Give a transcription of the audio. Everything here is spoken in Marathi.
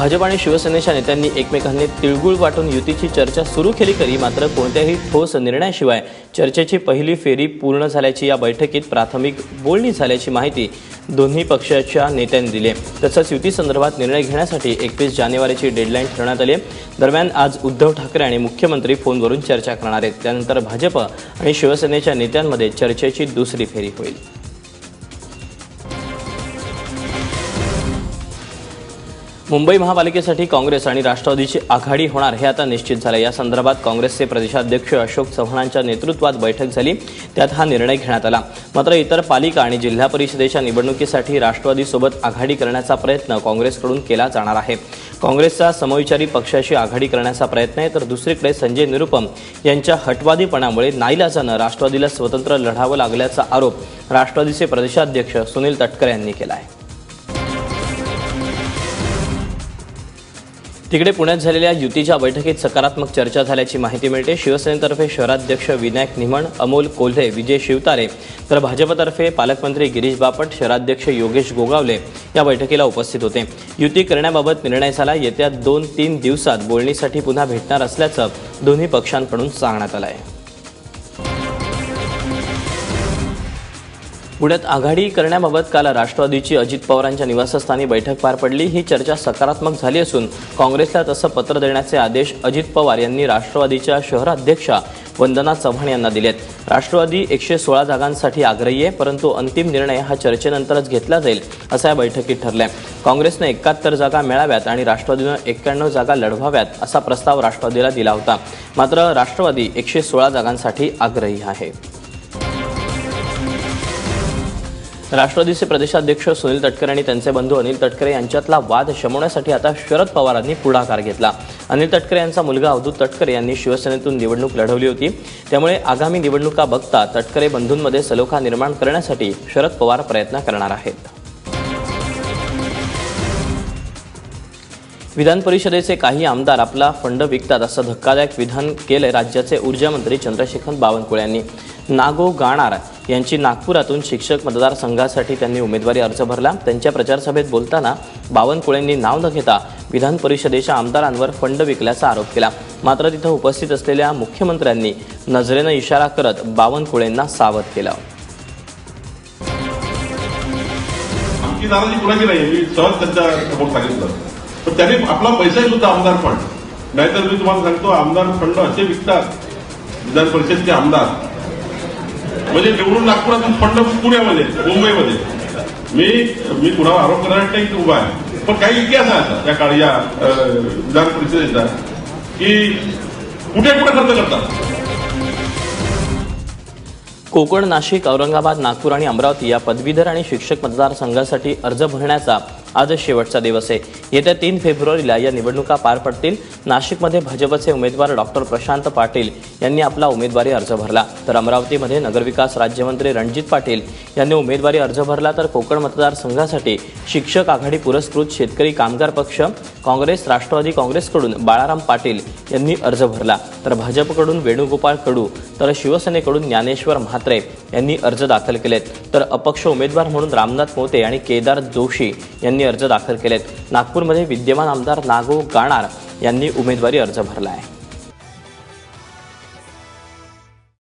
भाजप आणि शिवसेनेच्या नेत्यांनी एकमेकांनी तिळगुळ वाटून युतीची चर्चा सुरू केली खरी मात्र कोणत्याही ठोस निर्णयाशिवाय चर्चेची पहिली फेरी पूर्ण झाल्याची या बैठकीत प्राथमिक बोलणी झाल्याची माहिती दोन्ही पक्षाच्या नेत्यांनी दिली. तसंच युतीसंदर्भात निर्णय घेण्यासाठी एकवीस जानेवारीची डेडलाईन ठेवण्यात आली दरम्यान आज उद्धव ठाकरे आणि मुख्यमंत्री फोनवरून चर्चा करणार आहेत. त्यानंतर भाजप आणि शिवसेनेच्या नेत्यांमध्ये चर्चेची दुसरी फेरी होईल. मुंबई महापालिकेसाठी काँग्रेस आणि राष्ट्रवादीची आघाडी होणार हे आता निश्चित झालं. या संदर्भात काँग्रेसचे प्रदेशाध्यक्ष अशोक चव्हाणांच्या नेतृत्वात बैठक झाली. त्यात हा निर्णय घेण्यात आला. मात्र इतर पालिका आणि जिल्हा परिषदेच्या निवडणुकीसाठी राष्ट्रवादीसोबत आघाडी करण्याचा प्रयत्न काँग्रेसकडून केला जाणार आहे. काँग्रेसचा समविचारी पक्षाशी आघाडी करण्याचा प्रयत्न आहे तर दुसरीकडे संजय निरुपम यांच्या हटवादीपणामुळे नाईलाजानं राष्ट्रवादीला स्वतंत्र लढावं लागल्याचा आरोप राष्ट्रवादीचे प्रदेशाध्यक्ष सुनील तटकरे यांनी केला आहे. तिकडे पुण्यात झालेल्या युतीच्या बैठकीत सकारात्मक चर्चा झाल्याची माहिती मिळते. शिवसेनेतर्फे शहराध्यक्ष विनायक निमण अमोल कोल्हे विजय शिवतारे तर भाजपतर्फे पालकमंत्री गिरीश बापट शहराध्यक्ष योगेश गोगावले या बैठकीला उपस्थित होते. युती करण्याबाबत निर्णय झाला. येत्या दोन तीन दिवसात बोलणीसाठी पुन्हा भेटणार असल्याचं दोन्ही पक्षांकडून सांगण्यात आलं आहे पुण्यात आघाडी करण्याबाबत काल राष्ट्रवादीची अजित पवारांच्या निवासस्थानी बैठक पार पडली. ही चर्चा सकारात्मक झाली असून काँग्रेसला तसं पत्र देण्याचे आदेश अजित पवार यांनी राष्ट्रवादीच्या शहराध्यक्षा वंदना चव्हाण यांना दिलेत. राष्ट्रवादी एकशे सोळा जागांसाठी आग्रही आहे परंतु अंतिम निर्णय हा चर्चेनंतरच घेतला जाईल असं या बैठकीत ठरलंय. काँग्रेसनं एकाहत्तर जागा मिळाव्यात आणि राष्ट्रवादीनं एक्क्याण्णव जागा लढवाव्यात असा प्रस्ताव राष्ट्रवादीला दिला होता. मात्र राष्ट्रवादी एकशे सोळा जागांसाठी आग्रही आहे. राष्ट्रवादीचे प्रदेशाध्यक्ष सुनील तटकरे आणि त्यांचे बंधू अनिल तटकरे यांच्यातला वाद शमवण्यासाठी आता शरद पवारांनी पुढाकार घेतला. अनिल तटकरे यांचा मुलगा अवधूत तटकरे यांनी शिवसेनेतून निवडणूक लढवली होती. त्यामुळे आगामी निवडणुका बघता तटकरे बंधूंमध्ये सलोखा निर्माण करण्यासाठी शरद पवार प्रयत्न करणार आहेत. विधान परिषदेचे काही आमदार आपला फंड विकतात असं धक्कादायक विधान केलंय राज्याचे ऊर्जामंत्री चंद्रशेखर बावनकुळे यांनी. नागो गाणार यांची नागपुरातून शिक्षक मतदारसंघासाठी त्यांनी उमेदवारी अर्ज भरला. त्यांच्या प्रचारसभेत बोलताना बावनकुळेंनी नाव न घेता विधान परिषदेच्या आमदारांवर फंड विकल्याचा आरोप केला. मात्र तिथं उपस्थित असलेल्या मुख्यमंत्र्यांनी नजरेनं इशारा करत बावनकुळेंना सावध केलं. आमची नाराजी कुणाची नाही? मी सहज त्यांच्यासमोर सांगितलं. पण त्याने आपला पैसा सुद्धा आमदार फंड. नाहीतर मी तुम्हाला सांगतो आमदार फंड असे विकतात विधान परिषदचे आमदार. म्हणजे निवडून नागपुरातून फंड पुण्यामध्ये मुंबईमध्ये. मी मी कुणावर आरोप करण्यासाठी नाही उभा आहे. पण काही इतिहास आहे त्या काळी या विधान परिषदेचा की कुठे कुठे खर्च करतात. कोकण नाशिक औरंगाबाद नागपूर आणि अमरावती या पदवीधर आणि शिक्षक मतदारसंघासाठी अर्ज भरण्याचा आज शेवटचा दिवस आहे. येत्या तीन फेब्रुवारीला या निवडणुका पार पडतील. नाशिकमध्ये भाजपचे उमेदवार डॉक्टर प्रशांत पाटील यांनी आपला उमेदवारी अर्ज भरला. तर अमरावतीमध्ये नगरविकास राज्यमंत्री रणजित पाटील यांनी उमेदवारी अर्ज भरला. तर कोकण मतदारसंघासाठी शिक्षक आघाडी पुरस्कृत शेतकरी कामगार पक्ष काँग्रेस राष्ट्रवादी काँग्रेसकडून बाळाराम पाटील यांनी अर्ज भरला. तर भाजपकडून वेणुगोपाळ कडू तर शिवसेनेकडून ज्ञानेश्वर म्हात्रे यांनी अर्ज दाखल केलेत. तर अपक्ष उमेदवार म्हणून रामनाथ मोते आणि केदार जोशी यांनी अर्ज दाखल केलेत. नागपूरमध्ये विद्यमान आमदार नागो गाणार यांनी उमेदवारी अर्ज भरला आहे.